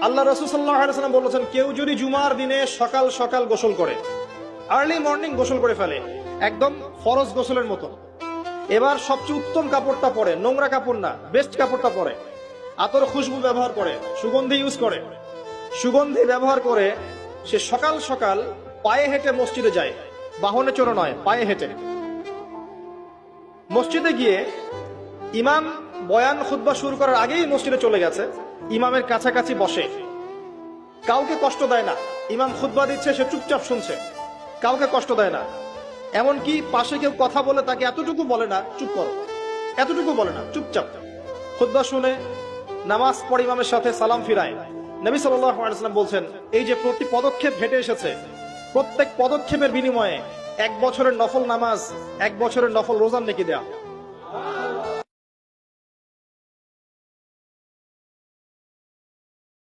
আল্লাহ রসুল্লাহাম বলেছেন, কেউ যদি জুমার দিনে সকাল সকাল গোসল করে আর্লি মর্নিং গোসল করে ফেলে, একদম ফরজ গোসলের মতো, এবার সবচেয়ে উত্তম কাপড়টা পরে, নোংরা কাপড় না বেস্ট কাপড়টা পরে, আতর খুশবু ব্যবহার করে, সুগন্ধি ইউজ করে, সুগন্ধি ব্যবহার করে সে সকাল সকাল পায়ে হেঁটে মসজিদে যায়, বাহনে চড়ে নয়, পায়ে হেঁটে। মসজিদে গিয়ে ইমাম বয়ান খুতবা শুরু করার আগেই মসজিদে চলে গেছে। ইমামের কাছাকাছি বসে। কাউকে কষ্ট দেয় না। ইমাম খুতবা দিচ্ছে, সে চুপচাপ শুনছে। কাউকে কষ্ট দেয় না। এমনকি পাশে কেউ কথা বলে তাকে এতটুকু বলে না, চুপ করো। এতটুকু বলে না, চুপচাপ। খুতবা শুনে নামাজ পড়ে ইমামের সাথে সালাম ফিরায়। নবী সাল্লাম বলছেন, এই যে প্রতি পদক্ষেপ হেঁটে এসেছে, প্রত্যেক পদক্ষেপের বিনিময়ে এক বছরের নফল নামাজ, এক বছরের নফল রোজান নেকি দেয়া।